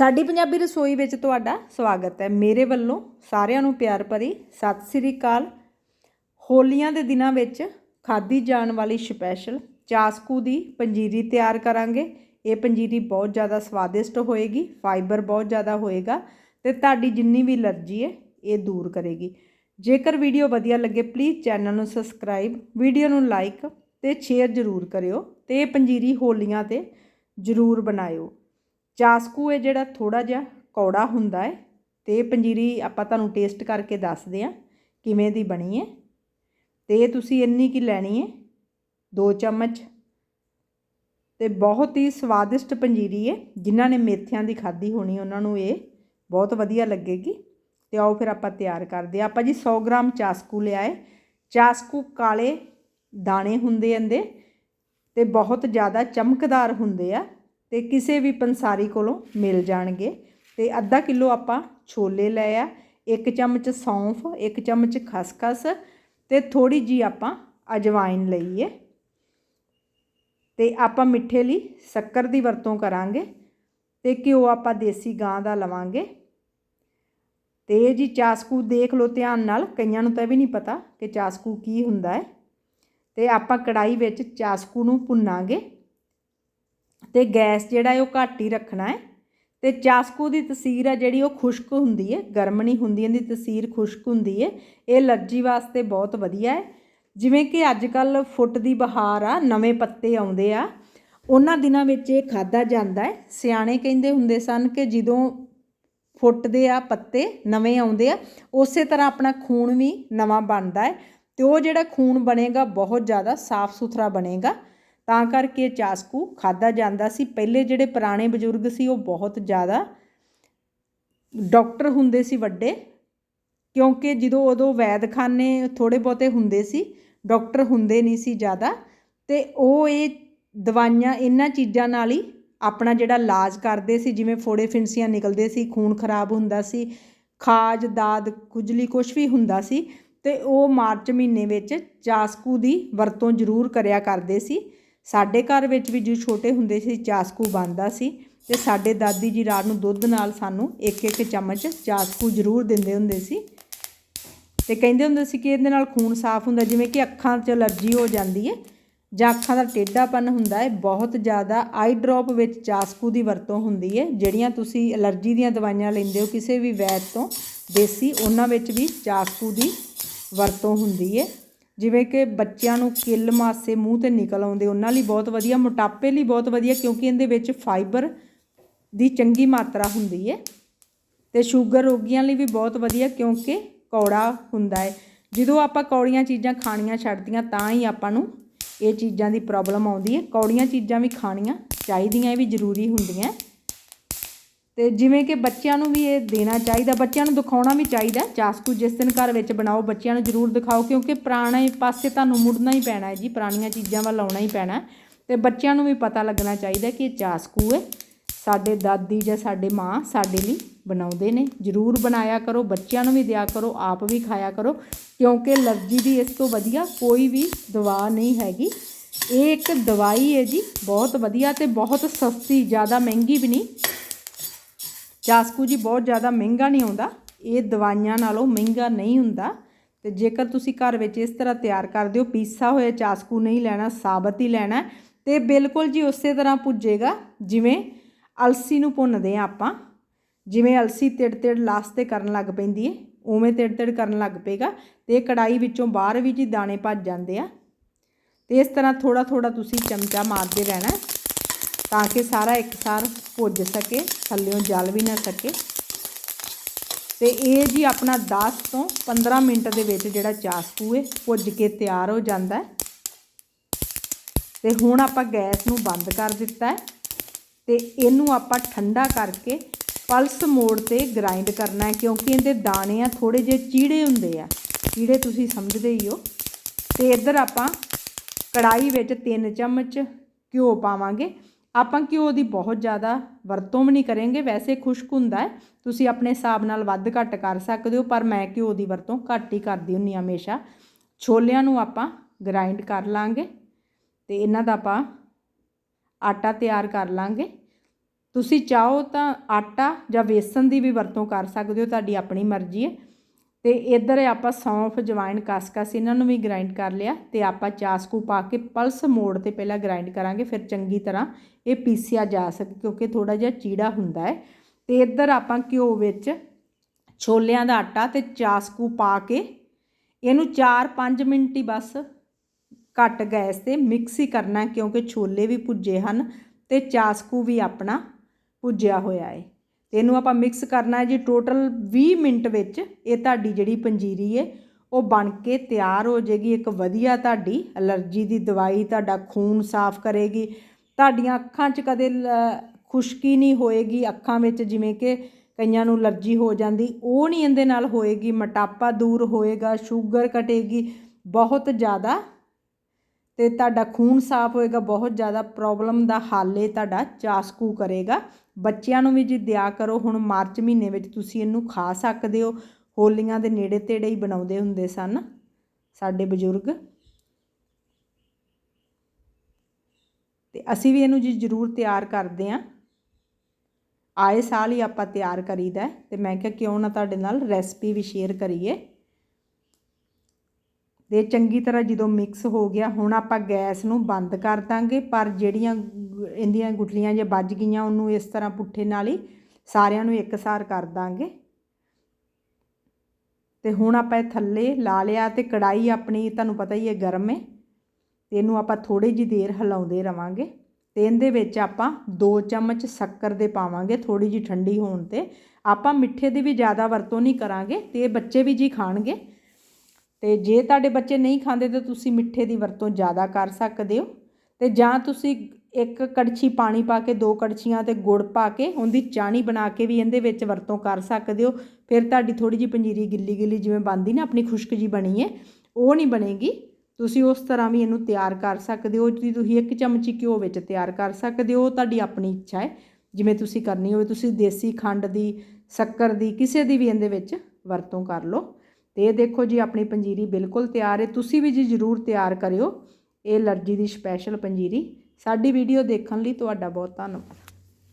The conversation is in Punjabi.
ਸਾਡੀ ਪੰਜਾਬੀ ਰਸੋਈ ਵਿੱਚ ਤੁਹਾਡਾ ਸਵਾਗਤ ਹੈ। ਮੇਰੇ ਵੱਲੋਂ ਸਾਰਿਆਂ ਨੂੰ ਪਿਆਰ ਭਰੀ ਸਤਿ ਸ੍ਰੀ ਅਕਾਲ। ਹੋਲੀਆਂ ਦੇ ਦਿਨਾਂ ਵਿੱਚ ਖਾਧੀ ਜਾਣ ਵਾਲੀ ਸਪੈਸ਼ਲ ਚਾਸਕੂ ਦੀ ਪੰਜੀਰੀ ਤਿਆਰ ਕਰਾਂਗੇ। ਇਹ ਪੰਜੀਰੀ ਬਹੁਤ ਜ਼ਿਆਦਾ ਸਵਾਦਿਸ਼ਟ ਹੋਏਗੀ, ਫਾਈਬਰ ਬਹੁਤ ਜ਼ਿਆਦਾ ਹੋਏਗਾ ਤੇ ਤੁਹਾਡੀ ਜਿੰਨੀ ਵੀ ਅਲਰਜੀ ਹੈ, ਇਹ ਦੂਰ ਕਰੇਗੀ। ਜੇਕਰ ਵੀਡੀਓ ਵਧੀਆ ਲੱਗੇ ਪਲੀਜ਼ ਚੈਨਲ ਨੂੰ ਸਬਸਕ੍ਰਾਈਬ ਵੀਡੀਓ ਨੂੰ ਲਾਈਕ ਤੇ ਸ਼ੇਅਰ ਜ਼ਰੂਰ ਕਰਿਓ ਤੇ ਇਹ ਪੰਜੀਰੀ ਹੋਲੀਆਂ ਤੇ ਜ਼ਰੂਰ ਬਣਾਇਓ। ਚਾਸਕੂ ਹੈ ਜਿਹੜਾ ਥੋੜਾ ਜਿਹਾ ਕੌੜਾ ਹੁੰਦਾ ਹੈ ਤੇ ਇਹ ਪੰਜੀਰੀ ਆਪਾਂ ਤੁਹਾਨੂੰ ਟੇਸਟ ਕਰਕੇ ਦੱਸਦੇ ਆ ਕਿਵੇਂ ਦੀ ਬਣੀ ਹੈ। ਤੇ ਇਹ ਤੁਸੀਂ ਇੰਨੀ ਕੀ ਲੈਣੀ ਹੈ 2 ਚਮਚ ਤੇ ਬਹੁਤ ਹੀ ਸਵਾਦਿਸ਼ਟ ਪੰਜੀਰੀ ਹੈ, ਜਿਨ੍ਹਾਂ ਨੇ ਮੇਥਿਆਂ ਦੀ ਖਾਧੀ ਹੋਣੀ ਉਹਨਾਂ ਨੂੰ ਇਹ ਬਹੁਤ ਵਧੀਆ ਲੱਗੇਗੀ। ਤੇ ਆਓ ਫਿਰ ਆਪਾਂ ਤਿਆਰ ਕਰਦੇ ਹਾਂ। ਆਪਾਂ ਜੀ 100 ਗ੍ਰਾਮ ਚਾਸਕੂ ਲਿਆ ਹੈ। ਚਾਸਕੂ ਕਾਲੇ ਦਾਣੇ ਹੁੰਦੇ ਇਹਦੇ ਤੇ ਬਹੁਤ ਜ਼ਿਆਦਾ ਚਮਕਦਾਰ ਹੁੰਦੇ ਆ। ਤੇ ਕਿਸੇ ਵੀ ਪੰਸਾਰੀ ਕੋਲੋਂ ਮਿਲ ਜਾਣਗੇ। ਤੇ ਅੱਧਾ ਕਿਲੋ ਆਪਾਂ ਛੋਲੇ ਲਏ ਆ, ਇੱਕ ਚਮਚ ਸੌਂਫ, ਇੱਕ ਚਮਚ ਖਸਖਸ ਤੇ ਥੋੜੀ ਜੀ ਆਪਾਂ ਅਜਵਾਇਨ ਲਈ ਹੈ ਤੇ ਆਪਾਂ ਮਿੱਠੇ ਲਈ ਸ਼ੱਕਰ ਦੀ ਵਰਤੋਂ ਕਰਾਂਗੇ ਤੇ ਘਿਓ ਆਪਾਂ ਦੇਸੀ ਗਾਂ ਦਾ ਲਵਾਂਗੇ। ਤੇ ਇਹ ਜੀ ਚਾਸਕੂ ਦੇਖ ਲਓ ਧਿਆਨ ਨਾਲ, ਕਈਆਂ ਨੂੰ ਤਾਂ ਇਹ ਵੀ ਨਹੀਂ ਪਤਾ ਕਿ ਚਾਸਕੂ ਕੀ ਹੁੰਦਾ ਹੈ। ਤੇ ਆਪਾਂ ਕੜਾਈ ਵਿੱਚ ਚਾਸਕੂ ਨੂੰ ਭੁੰਨਾਂਗੇ। ਤੇ ਗੈਸ ਜਿਹੜਾ ਹੈ ਉਹ ਘੱਟ ਹੀ ਰੱਖਣਾ ਹੈ। ਤੇ ਚਾਸਕੂ ਦੀ ਤਸੀਰ ਆ ਜਿਹੜੀ ਉਹ ਖੁਸ਼ਕ ਹੁੰਦੀ ਹੈ, ਗਰਮ ਨਹੀਂ ਹੁੰਦੀ, ਇਹਦੀ ਤਸੀਰ ਖੁਸ਼ਕ ਹੁੰਦੀ ਹੈ। ਇਹ ਅਲਰਜੀ ਵਾਸਤੇ ਬਹੁਤ ਵਧੀਆ ਹੈ। ਜਿਵੇਂ ਕਿ ਅੱਜ ਕੱਲ ਫੁੱਟ ਦੀ ਬਹਾਰ ਆ, ਨਵੇਂ ਪੱਤੇ ਆਉਂਦੇ ਆ। ਉਹਨਾਂ ਦਿਨਾਂ ਵਿੱਚ ਇਹ ਖਾਦਾ ਜਾਂਦਾ ਹੈ। ਸਿਆਣੇ ਕਹਿੰਦੇ ਹੁੰਦੇ ਸਨ ਕਿ ਜਦੋਂ ਫੁੱਟਦੇ ਆ ਪੱਤੇ ਨਵੇਂ ਆਉਂਦੇ ਆ, ਉਸੇ ਤਰ੍ਹਾਂ ਆਪਣਾ ਖੂਨ ਵੀ ਨਵਾਂ ਬਣਦਾ ਹੈ। ਤੇ ਉਹ ਜਿਹੜਾ ਖੂਨ ਬਣੇਗਾ, ਬਹੁਤ ਜ਼ਿਆਦਾ ਸਾਫ਼ ਸੁਥਰਾ ਬਣੇਗਾ। ਤਾਂ ਕਰਕੇ ਚਾਸਕੂ ਖਾਦਾ ਜਾਂਦਾ ਸੀ। ਪਹਿਲੇ ਜਿਹੜੇ ਪੁਰਾਣੇ ਬਜ਼ੁਰਗ ਸੀ, ਉਹ ਬਹੁਤ ਜ਼ਿਆਦਾ ਡਾਕਟਰ ਹੁੰਦੇ ਸੀ ਵੱਡੇ, ਕਿਉਂਕਿ ਜਦੋਂ ਉਦੋਂ ਵੈਦਖਾਨੇ ਥੋੜੇ ਬਹੁਤੇ ਹੁੰਦੇ ਸੀ, ਡਾਕਟਰ ਹੁੰਦੇ ਨਹੀਂ ਸੀ ਜ਼ਿਆਦਾ, ਤੇ ਉਹ ਇਹ ਦਵਾਈਆਂ ਇਹਨਾਂ ਚੀਜ਼ਾਂ ਨਾਲ ਹੀ ਆਪਣਾ ਜਿਹੜਾ ਇਲਾਜ ਕਰਦੇ ਸੀ, ਜਿਵੇਂ ਫੋੜੇ ਫਿੰਸੀਆਂ ਨਿਕਲਦੇ ਸੀ, ਖੂਨ ਖਰਾਬ ਹੁੰਦਾ ਸੀ, ਖਾਜ, ਦਾਦ, ਖੁਜਲੀ ਕੁਛ ਵੀ ਹੁੰਦਾ ਸੀ, ਤੇ ਉਹ ਮਾਰਚ ਮਹੀਨੇ ਵਿੱਚ ਚਾਸਕੂ ਦੀ ਵਰਤੋਂ ਜ਼ਰੂਰ ਕਰਿਆ ਕਰਦੇ ਸੀ। ਸਾਡੇ ਘਰ ਵਿੱਚ ਵੀ ਜੋ ਛੋਟੇ ਹੁੰਦੇ ਸੀ, ਚਾਸਕੂ ਬਣਦਾ ਸੀ ਤੇ ਸਾਡੇ ਦਾਦੀ ਜੀ ਰਾਤ ਨੂੰ ਦੁੱਧ ਨਾਲ ਸਾਨੂੰ ਇੱਕ ਇੱਕ ਚਮਚ ਚਾਸਕੂ ਜ਼ਰੂਰ ਦਿੰਦੇ ਹੁੰਦੇ ਸੀ। ਤੇ ਕਹਿੰਦੇ ਹੁੰਦੇ ਸੀ ਕਿ ਇਹਦੇ ਨਾਲ ਖੂਨ ਸਾਫ਼ ਹੁੰਦਾ, ਜਿਵੇਂ ਕਿ ਅੱਖਾਂ 'ਚ ਅਲਰਜੀ ਹੋ ਜਾਂਦੀ ਹੈ ਜਾਂ ਅੱਖਾਂ ਦਾ ਟੇਢਾਪਨ ਹੁੰਦਾ ਹੈ, ਬਹੁਤ ਜ਼ਿਆਦਾ ਆਈ ਡ੍ਰੌਪ ਵਿੱਚ ਚਾਸਕੂ ਦੀ ਵਰਤੋਂ ਹੁੰਦੀ ਹੈ, ਜਿਹੜੀਆਂ ਤੁਸੀਂ ਅਲਰਜੀ ਦੀਆਂ ਦਵਾਈਆਂ ਲੈਂਦੇ ਹੋ, ਕਿਸੇ ਵੀ ਵੈਦ ਤੋਂ ਦੇਸੀ, ਉਹਨਾਂ ਵਿੱਚ ਵੀ ਚਾਸਕੂ ਦੀ ਵਰਤੋਂ ਹੁੰਦੀ ਹੈ। ਜਿਵੇਂ ਕਿ ਬੱਚਿਆਂ ਨੂੰ ਕਿੱਲ ਮਾਸੇ ਮੂੰਹ ਤੇ ਨਿਕਲ ਆਉਂਦੇ, ਉਹਨਾਂ ਲਈ ਬਹੁਤ ਵਧੀਆ, ਮੋਟਾਪੇ ਲਈ ਬਹੁਤ ਵਧੀਆ, ਕਿਉਂਕਿ ਇਹਦੇ ਵਿੱਚ ਫਾਈਬਰ ਦੀ ਚੰਗੀ ਮਾਤਰਾ ਹੁੰਦੀ ਹੈ ਤੇ ਸ਼ੂਗਰ ਰੋਗੀਆਂ ਲਈ ਵੀ ਬਹੁਤ ਵਧੀਆ, ਕਿਉਂਕਿ ਕੌੜਾ ਹੁੰਦਾ ਹੈ। ਜਦੋਂ ਆਪਾਂ ਕੌੜੀਆਂ ਚੀਜ਼ਾਂ ਖਾਣੀਆਂ ਛੱਡਦੀਆਂ, ਤਾਂ ਹੀ ਆਪਾਂ ਨੂੰ ਇਹ ਚੀਜ਼ਾਂ ਦੀ ਪ੍ਰੋਬਲਮ ਆਉਂਦੀ ਹੈ। ਕੌੜੀਆਂ ਚੀਜ਼ਾਂ ਵੀ ਖਾਣੀਆਂ ਚਾਹੀਦੀਆਂ, ਇਹ ਵੀ ਜ਼ਰੂਰੀ ਹੁੰਦੀਆਂ। ਤੇ ਜਿਵੇਂ ਕਿ ਬੱਚਿਆਂ ਨੂੰ ਵੀ ਇਹ ਦੇਣਾ ਚਾਹੀਦਾ, ਬੱਚਿਆਂ ਨੂੰ ਦਿਖਾਉਣਾ ਵੀ ਚਾਹੀਦਾ। ਚਾਸਕੂ ਜਿਸ ਦਿਨ ਘਰ ਵਿੱਚ ਬਣਾਓ, ਬੱਚਿਆਂ ਨੂੰ ਜ਼ਰੂਰ ਦਿਖਾਓ, ਕਿਉਂਕਿ ਪੁਰਾਣੇ ਪਾਸੇ ਤੁਹਾਨੂੰ ਮੁੜਨਾ ਹੀ ਪੈਣਾ ਹੈ ਜੀ, ਪੁਰਾਣੀਆਂ ਚੀਜ਼ਾਂ ਵੱਲ ਆਉਣਾ ਹੀ ਪੈਣਾ ਹੈ। ਤੇ ਬੱਚਿਆਂ ਨੂੰ ਵੀ ਪਤਾ ਲੱਗਣਾ ਚਾਹੀਦਾ ਕਿ ਇਹ ਚਾਸਕੂ ਹੈ। ਸਾਡੇ ਦਾਦੀ ਜਾਂ ਸਾਡੇ ਮਾਂ ਸਾਡੇ ਲਈ ਬਣਾਉਂਦੇ ਨੇ। ਜ਼ਰੂਰ ਬਣਾਇਆ ਕਰੋ, ਬੱਚਿਆਂ ਨੂੰ ਵੀ ਦਿਆ ਕਰੋ, ਆਪ ਵੀ ਖਾਇਆ ਕਰੋ, ਕਿਉਂਕਿ ਅਲਰਜੀ ਦੀ ਇਸ ਤੋਂ ਵਧੀਆ ਕੋਈ ਵੀ ਦਵਾ ਨਹੀਂ ਹੈਗੀ। ਇਹ ਇੱਕ ਦਵਾਈ ਹੈ ਜੀ, ਬਹੁਤ ਵਧੀਆ ਤੇ ਬਹੁਤ ਸਸਤੀ, ਜ਼ਿਆਦਾ ਮਹਿੰਗੀ ਵੀ ਨਹੀਂ। ਚਾਸਕੂ ਜੀ ਬਹੁਤ ਜ਼ਿਆਦਾ ਮਹਿੰਗਾ ਨਹੀਂ ਆਉਂਦਾ। ਇਹ ਦਵਾਈਆਂ ਨਾਲੋਂ ਮਹਿੰਗਾ ਨਹੀਂ ਹੁੰਦਾ। ਤੇ ਜੇਕਰ ਤੁਸੀਂ ਘਰ ਵਿੱਚ ਇਸ ਤਰ੍ਹਾਂ ਤਿਆਰ ਕਰਦੇ ਹੋ, ਪੀਸਾ ਹੋਇਆ ਚਾਸਕੂ ਨਹੀਂ ਲੈਣਾ, ਸਾਬਤ ਹੀ ਲੈਣਾ ਤੇ ਬਿਲਕੁਲ ਜੀ ਉਸੇ ਤਰ੍ਹਾਂ ਪੁੱਜੇਗਾ ਜਿਵੇਂ ਅਲਸੀ ਨੂੰ ਭੁੰਨਦੇ ਆ ਆਪਾਂ। ਜਿਵੇਂ ਅਲਸੀ ਤਿੜ ਤਿੜ ਲਾਸ ਤੇ ਕਰਨ ਲੱਗ ਪੈਂਦੀ ਹੈ, ਉਵੇਂ ਤਿੜ ਤਿੜ ਕਰਨ ਲੱਗ ਪਏਗਾ ਤੇ ਇਹ ਕੜਾਈ ਵਿੱਚੋਂ ਬਾਹਰ ਵੀ ਜੀ ਦਾਣੇ ਭੱਜ ਜਾਂਦੇ ਆ। ਤੇ ਇਸ ਤਰ੍ਹਾਂ ਥੋੜਾ ਥੋੜਾ ਤੁਸੀਂ ਚਮਚਾ ਮਾਰਦੇ ਰਹਿਣਾ ਤਾਂ ਕਿ ਸਾਰਾ ਇੱਕਸਾਰ ਭੁੱਜ ਸਕੇ ਥੱਲਿਓਂ ਜਲ ਵੀ ਨਾ ਸਕੇ। ਤੇ ਇਹ ਜੀ ਆਪਣਾ 10 ਤੋਂ 15 ਮਿੰਟ ਦੇ ਵਿੱਚ ਜਿਹੜਾ ਚਾਸਕੂ ਹੈ, ਭੁੱਜ ਕੇ ਤਿਆਰ ਹੋ ਜਾਂਦਾ ਹੈ। ਤੇ ਹੁਣ ਆਪਾਂ ਗੈਸ ਨੂੰ ਬੰਦ ਕਰ ਦਿੱਤਾ ਹੈ ਤੇ ਇਹਨੂੰ ਆਪਾਂ ਠੰਡਾ ਕਰਕੇ ਪਲਸ ਮੋੜ ਤੇ ਗ੍ਰਾਈਂਡ ਕਰਨਾ ਹੈ, ਕਿਉਂਕਿ ਇਹਦੇ ਦਾਣੇ ਆ ਥੋੜੇ ਜਿਹੇ ਚੀੜੇ ਹੁੰਦੇ ਆ। ਚੀੜੇ ਤੁਸੀਂ ਸਮਝਦੇ ਹੀ ਹੋ। ਤੇ ਇੱਧਰ ਆਪਾਂ ਕੜਾਈ ਵਿੱਚ 3 ਚਮਚ ਘਿਓ ਪਾਵਾਂਗੇ। ਆਪਾਂ ਘਿਓ ਦੀ ਬਹੁਤ ਜ਼ਿਆਦਾ ਵਰਤੋਂ ਵੀ ਨਹੀਂ ਕਰਾਂਗੇ, ਵੈਸੇ ਖੁਸ਼ਕ ਹੁੰਦਾ ਹੈ, ਤੁਸੀਂ ਆਪਣੇ ਹਿਸਾਬ ਨਾਲ ਵੱਧ ਘੱਟ ਕਰ ਸਕਦੇ ਹੋ, ਪਰ ਮੈਂ ਘਿਓ ਦੀ ਵਰਤੋਂ ਘੱਟ ਹੀ ਕਰਦੀ ਹੁੰਨੀ ਆ ਹਮੇਸ਼ਾ। ਛੋਲਿਆਂ ਨੂੰ ਆਪਾਂ ਗ੍ਰਾਈਂਡ ਕਰ ਲਾਂਗੇ ਤੇ ਇਹਨਾਂ ਦਾ ਆਪਾਂ ਆਟਾ ਤਿਆਰ ਕਰ ਲਾਂਗੇ। ਤੁਸੀਂ ਚਾਹੋ ਤਾਂ ਆਟਾ ਜਾਂ ਵੇਸਣ ਦੀ ਵੀ ਵਰਤੋਂ ਕਰ ਸਕਦੇ ਹੋ, ਤੁਹਾਡੀ ਆਪਣੀ ਮਰਜ਼ੀ ਹੈ। ਤੇ ਇੱਧਰ ਆਪਾਂ ਸੌਂਫ, ਜਵਾਇਣ ਕਸਕਸ ਇਹਨਾਂ ਨੂੰ ਵੀ ਗ੍ਰਾਈਂਡ ਕਰ ਲਿਆ ਤੇ ਆਪਾਂ ਚਾਸਕੂ ਪਾ ਕੇ ਪਲਸ ਮੋੜ ਤੇ ਪਹਿਲਾਂ ਗ੍ਰਾਈਂਡ ਕਰਾਂਗੇ, ਫਿਰ ਚੰਗੀ ਤਰ੍ਹਾਂ ਇਹ ਪੀਸਿਆ ਜਾ ਸਕੇ ਕਿਉਂਕਿ ਥੋੜਾ ਜਿਹਾ ਚੀੜਾ ਹੁੰਦਾ ਹੈ। ਤੇ ਇੱਧਰ ਆਪਾਂ ਘਿਓ ਵਿੱਚ ਛੋਲਿਆਂ ਦਾ ਆਟਾ ਤੇ ਚਾਸਕੂ ਪਾ ਕੇ ਇਹਨੂੰ 4-5 ਮਿੰਟ ਹੀ ਬਸ ਘੱਟ ਗੈਸ ਤੇ ਮਿਕਸ ਹੀ ਕਰਨਾ ਕਿਉਂਕਿ ਛੋਲੇ ਵੀ ਭੁੱਜੇ ਹਨ ਤੇ ਚਾਸਕੂ ਵੀ ਆਪਣਾ ਭੁੱਜਿਆ ਹੋਇਆ ਹੈ। ਤੇ ਇਹਨੂੰ ਆਪਾਂ ਮਿਕਸ ਕਰਨਾ ਹੈ ਜੀ ਟੋਟਲ 20 ਮਿੰਟ ਵਿੱਚ ਇਹ ਤੁਹਾਡੀ ਜਿਹੜੀ ਪੰਜੀਰੀ ਹੈ, ਉਹ ਬਣ ਕੇ ਤਿਆਰ ਹੋ ਜਾਏਗੀ। ਇੱਕ ਵਧੀਆ ਤੁਹਾਡੀ ਅਲਰਜੀ ਦੀ ਦਵਾਈ, ਤੁਹਾਡਾ ਖੂਨ ਸਾਫ਼ ਕਰੇਗੀ। ਤੁਹਾਡੀਆਂ ਅੱਖਾਂ 'ਚ ਕਦੇ ਲ- ਖੁਸ਼ਕੀ ਨਹੀਂ ਹੋਏਗੀ। ਅੱਖਾਂ ਵਿੱਚ ਜਿਵੇਂ ਕਿ ਕਈਆਂ ਨੂੰ ਅਲਰਜੀ ਹੋ ਜਾਂਦੀ, ਉਹ ਨਹੀਂ ਇਹਦੇ ਨਾਲ ਹੋਏਗੀ। ਮੋਟਾਪਾ ਦੂਰ ਹੋਏਗਾ, ਸ਼ੂਗਰ ਘਟੇਗੀ। ਬਹੁਤ ਜ਼ਿਆਦਾ ਤੇ ਤੁਹਾਡਾ ਖੂਨ ਸਾਫ਼ ਹੋਏਗਾ, ਬਹੁਤ ਜ਼ਿਆਦਾ ਪ੍ਰੋਬਲਮ ਦਾ ਹੱਲ ਇਹ ਤੁਹਾਡਾ ਚਾਸਕੂ ਕਰੇਗਾ। ਬੱਚਿਆਂ ਨੂੰ ਵੀ ਜੀ ਦਿਆ ਕਰੋ, ਹੁਣ ਮਾਰਚ ਮਹੀਨੇ ਵਿੱਚ ਤੁਸੀਂ ਇਹਨੂੰ ਖਾ ਸਕਦੇ ਹੋ। ਹੋਲੀਆਂ ਦੇ ਨੇੜੇ ਤੇੜੇ ਹੀ ਬਣਾਉਂਦੇ ਹੁੰਦੇ ਸਨ, ਸਾਡੇ ਬਜ਼ੁਰਗ। ਤੇ ਅਸੀਂ ਵੀ ਇਹਨੂੰ ਜੀ ਜ਼ਰੂਰ ਤਿਆਰ ਕਰਦੇ ਆਂ ਆਏ ਸਾਲ ਹੀ ਆਪਾਂ ਤਿਆਰ ਕਰੀਦਾ ਹੈ ਤੇ ਮੈਂ ਕਿਹਾ ਕਿਉਂ ਨਾ ਤੁਹਾਡੇ ਨਾਲ ਰੈਸਪੀ ਵੀ ਸ਼ੇਅਰ ਕਰੀਏ। ਤੇ ਚੰਗੀ ਤਰ੍ਹਾਂ ਜਦੋਂ ਮਿਕਸ ਹੋ ਗਿਆ, ਹੁਣ ਆਪਾਂ ਗੈਸ ਨੂੰ ਬੰਦ ਕਰ ਦਾਂਗੇ, ਪਰ ਜਿਹੜੀਆਂ ਇਹਦੀਆਂ ਗੁਠਲੀਆਂ ਜੇ ਵੱਜ ਗਈਆਂ, ਉਹਨੂੰ ਇਸ ਤਰ੍ਹਾਂ ਪੁੱਠੇ ਨਾਲ ਹੀ ਸਾਰਿਆਂ ਨੂੰ ਇੱਕਸਾਰ ਕਰ ਦਾਂਗੇ। ਤੇ ਹੁਣ ਆਪਾਂ ਇਹ ਥੱਲੇ ਲਾ ਲਿਆ ਤੇ ਕੜਾਈ ਆਪਣੀ, ਤੁਹਾਨੂੰ ਪਤਾ ਹੀ ਹੈ ਗਰਮ ਹੈ, ਤੇ ਇਹਨੂੰ ਆਪਾਂ ਥੋੜੀ ਜਿਹੀ ਦੇਰ ਹਿਲਾਉਂਦੇ ਰਵਾਂਗੇ। ਤੇ ਇਹਦੇ ਵਿੱਚ ਆਪਾਂ 2 ਚਮਚ ਸ਼ੱਕਰ ਦੇ ਪਾਵਾਂਗੇ ਥੋੜੀ ਜਿਹੀ ਠੰਡੀ ਹੋਣ ਤੇ। ਆਪਾਂ ਮਿੱਠੇ ਦੀ ਵੀ ਜ਼ਿਆਦਾ ਵਰਤੋਂ ਨਹੀਂ ਕਰਾਂਗੇ, ਤੇ ਇਹ ਬੱਚੇ ਵੀ ਜੀ ਖਾਣਗੇ। ਤੇ ਜੇ ਤੁਹਾਡੇ ਬੱਚੇ ਨਹੀਂ ਖਾਂਦੇ ਤਾਂ ਤੁਸੀਂ ਮਿੱਠੇ ਦੀ ਵਰਤੋਂ ਜ਼ਿਆਦਾ ਕਰ ਸਕਦੇ ਹੋ। ਤੇ ਜਾਂ ਤੁਸੀਂ ਇੱਕ ਕੜਛੀ ਪਾਣੀ ਪਾ ਕੇ, ਦੋ ਕੜਛੀਆਂ ਤੇ ਗੁੜ ਪਾ ਕੇ, ਉਹਦੀ ਚਾਣੀ ਬਣਾ ਕੇ ਵੀ ਇਹਦੇ ਵਿੱਚ ਵਰਤੋਂ ਕਰ ਸਕਦੇ ਹੋ। ਫਿਰ ਤੁਹਾਡੀ ਥੋੜੀ ਜਿਹੀ ਪੰਜੀਰੀ ਗਿੱਲੀ ਗਿੱਲੀ ਜਿਵੇਂ ਬਣਦੀ ਨਾ, ਆਪਣੀ ਖੁਸ਼ਕ ਜੀ ਬਣੀ ਹੈ, ਉਹ ਨਹੀਂ ਬਣੇਗੀ। ਤੁਸੀਂ ਉਸ ਤਰ੍ਹਾਂ ਵੀ ਇਹਨੂੰ ਤਿਆਰ ਕਰ ਸਕਦੇ ਹੋ ਜੀ ਤੁਸੀਂ ਇੱਕ ਚਮਚੀ ਘਿਓ ਵਿੱਚ ਤਿਆਰ ਕਰ ਸਕਦੇ ਹੋ, ਉਹ ਤੁਹਾਡੀ ਆਪਣੀ ਇੱਛਾ ਹੈ। ਜਿਵੇਂ ਤੁਸੀਂ ਕਰਨੀ ਹੋਵੇ, ਤੁਸੀਂ ਦੇਸੀ ਖੰਡ ਦੀ, ਸ਼ੱਕਰ ਦੀ, ਕਿਸੇ ਦੀ ਵੀ ਇਹਦੇ ਵਿੱਚ ਵਰਤੋਂ ਕਰ ਲਓ। ਤੇ ਇਹ ਦੇਖੋ ਜੀ, ਆਪਣੀ ਪੰਜੀਰੀ ਬਿਲਕੁਲ ਤਿਆਰ ਹੈ। ਤੁਸੀਂ ਵੀ ਜੀ ਜ਼ਰੂਰ ਤਿਆਰ ਕਰਿਓ। ਇਹ ਅਲਰਜੀ ਦੀ ਸਪੈਸ਼ਲ ਪੰਜੀਰੀ। ਸਾਡੀ ਵੀਡੀਓ ਦੇਖਣ ਲਈ ਤੁਹਾਡਾ ਬਹੁਤ ਧੰਨਵਾਦ।